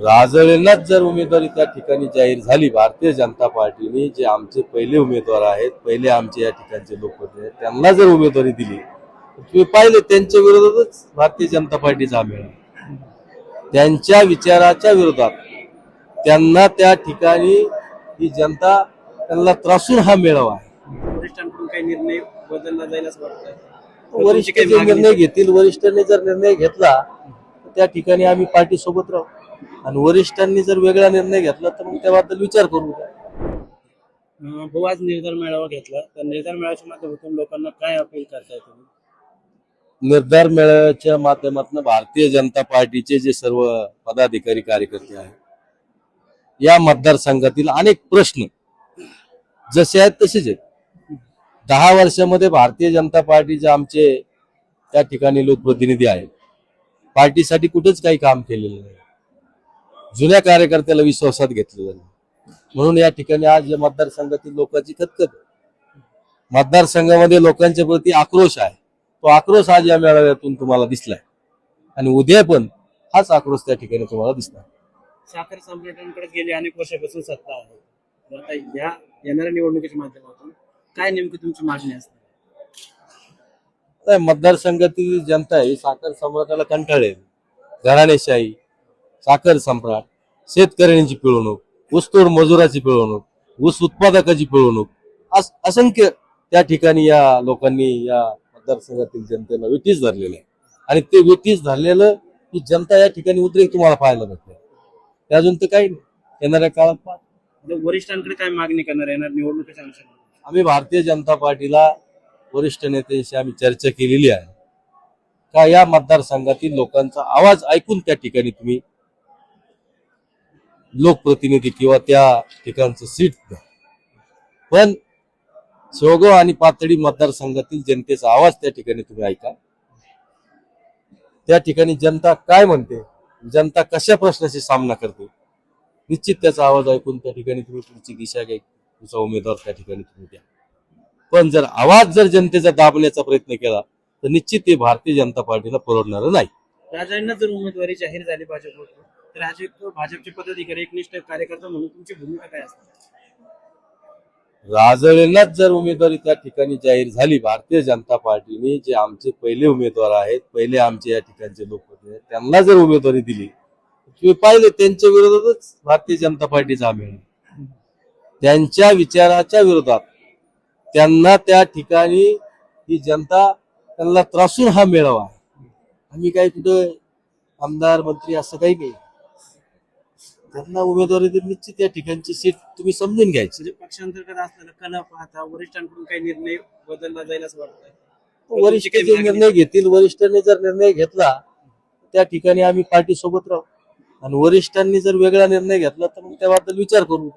राजळेंनाच जर उमेदवारी त्या ठिकाणी जाहीर झाली भारतीय जनता पार्टीने जे आमचे पहिले उमेदवार आहेत पहिले आमचे या ठिकाणचे लोकप्रतिनिधी आहेत त्यांना जर उमेदवारी दिली तर तुम्ही पाहिले त्यांच्या विरोधातच भारतीय जनता पार्टीचा मेळा त्यांच्या विचाराच्या विरोधात त्यांना त्या ठिकाणी ही जनता त्यांना त्रासून हा मेळावा आहे. वरिष्ठांकडून काही निर्णय बदलला जाईल असं वाटतं वरिष्ठ निर्णय घेतील वरिष्ठांनी जर निर्णय घेतला तर त्या ठिकाणी आम्ही पार्टी सोबत राहू. आणि वरिष्ठांनी जर वेगळा निर्णय घेतला तर मग त्याबद्दल विचार करू भाऊ आज निर्धार मेळावा घेतला. तर निर्धार मेळाव्याच्या माध्यमातून लोकांना काय अपील करताय तुम्ही? निर्धार मेळाव्याच्या माध्यमातून भारतीय जनता पार्टीचे जे सर्व पदाधिकारी कार्यकर्ते आहेत या मतदारसंघातील अनेक प्रश्न जसे आहेत तसेच आहेत. दहा वर्षामध्ये भारतीय जनता पार्टीचे आमचे त्या ठिकाणी लोकप्रतिनिधी आहेत. पार्टीसाठी कुठेच काही काम केलेलं नाही. जुन्या कार्यकर्त्याला विश्वासात घेतलेलं नाही म्हणून या ठिकाणी आज या मतदारसंघातील लोकांची खतखत. मतदारसंघामध्ये लोकांच्या प्रती आक्रोश आहे. तो आक्रोश आज या मेळाव्यातून तुम्हाला दिसलाय. आणि उद्या पण हाच आक्रोश त्या ठिकाणी तुम्हाला दिसणार. साखर संघटनांकडे गेली अनेक वर्षापासून सत्ता आहे. आता या येणाऱ्या निवडणुकीच्या माध्यमातून काय नेमकी तुमची मागणी असते? मतदारसंघातील जनता आहे. साखर सम्राटाला कंटाळेल. घराणेशाही साखर सम्राट शेतकऱ्यांची पिळवणूक ऊसतोड मजुराची पिळवणूक ऊस उत्पादकाची पिळवणूक अस- असंख्य त्या ठिकाणी या लोकांनी या मतदारसंघातील जनतेला विटीस धरलेलं आहे. आणि ते विटीस धरलेलं ही जनता या ठिकाणी उद्रेक तुम्हाला पाहायला भेटते. ते अजून तर काही नाही. येणाऱ्या काळात आता वरिष्ठांकडे काय मागणी करणार येणार निवडणुकीच्या आम्ही भारतीय जनता पार्टीला वरिष्ठ नेत्यांशी आम्ही चर्चा केलेली आहे. का या मतदारसंघातील लोकांचा आवाज ऐकून त्या ठिकाणी तुम्ही लोकप्रतिनिधी किंवा त्या ठिकाणचं सीट द्या. पण शेवगाव आणि पातळी मतदारसंघातील जनतेचा आवाज त्या ठिकाणी तुम्ही ऐका. त्या ठिकाणी जनता काय म्हणते? जनता कशा प्रश्नाशी सामना करते? निश्चित त्याचा आवाज ऐकून त्या ठिकाणी तुम्ही तुमची दिशा घ्या. तुमचा उमेदवार त्या ठिकाणी तुम्ही द्या. पण जर आवाज जर जनतेचा दाबण्याचा प्रयत्न केला तर निश्चित ते भारतीय जनता पार्टीला परवडणार नाही. राजांना जर उमेदवारी जाहीर झाली भाजपकडून तर आज एक भाजपचे पदाधिकारी एकनिष्ठ कार्यकर्ता म्हणून तुमची भूमिका काय असते? राजळेंनाच जर उमेदवारी त्या ठिकाणी जाहीर झाली भारतीय जनता पार्टीने जे आमचे पहिले उमेदवार आहेत पहिले आमचे या ठिकाणचे लोक होते त्यांना जर उमेदवारी दिली तुम्ही पाहिले त्यांच्या विरोधातच भारतीय जनता पार्टीचा मेळा त्यांच्या विचाराच्या विरोधात त्यांना त्या ठिकाणी ही जनता त्यांना त्रासून हा मेळावा आम्ही काही कुठं आमदार मंत्री असं काही नाही. त्यांना उमेदवारी निश्चित त्या ठिकाणची सीट तुम्ही समजून घ्यायची. म्हणजे पक्षांतर्गत असलेलं कल पाहता वरिष्ठांकडून काही निर्णय बदलला जाईल असं वाटतंय वरिष्ठ जे निर्णय घेतील वरिष्ठांनी जर निर्णय घेतला त्या ठिकाणी आम्ही पार्टी सोबत राहू. आणि वरिष्ठांनी जर वेगळा निर्णय घेतला तर मग त्याबद्दल विचार करू.